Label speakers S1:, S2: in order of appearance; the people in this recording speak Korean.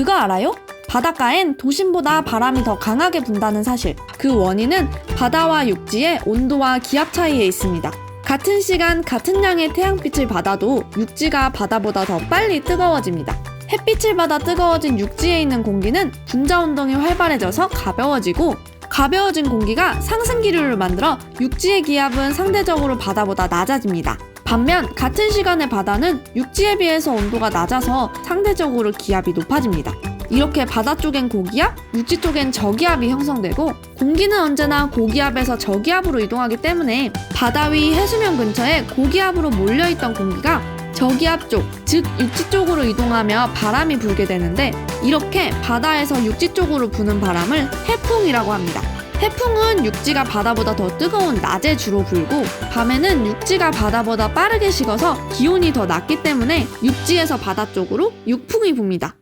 S1: 그거 알아요? 바닷가엔 도심보다 바람이 더 강하게 분다는 사실. 그 원인은 바다와 육지의 온도와 기압 차이에 있습니다. 같은 시간 같은 양의 태양빛을 받아도 육지가 바다보다 더 빨리 뜨거워집니다. 햇빛을 받아 뜨거워진 육지에 있는 공기는 분자 운동이 활발해져서 가벼워지고 가벼워진 공기가 상승 기류를 만들어 육지의 기압은 상대적으로 바다보다 낮아집니다. 반면 같은 시간의 바다는 육지에 비해서 온도가 낮아서 상대적으로 기압이 높아집니다. 이렇게 바다 쪽엔 고기압, 육지 쪽엔 저기압이 형성되고 공기는 언제나 고기압에서 저기압으로 이동하기 때문에 바다 위 해수면 근처에 고기압으로 몰려있던 공기가 저기압 쪽, 즉 육지 쪽으로 이동하며 바람이 불게 되는데 이렇게 바다에서 육지 쪽으로 부는 바람을 해풍이라고 합니다. 해풍은 육지가 바다보다 더 뜨거운 낮에 주로 불고 밤에는 육지가 바다보다 빠르게 식어서 기온이 더 낮기 때문에 육지에서 바다 쪽으로 육풍이 붑니다.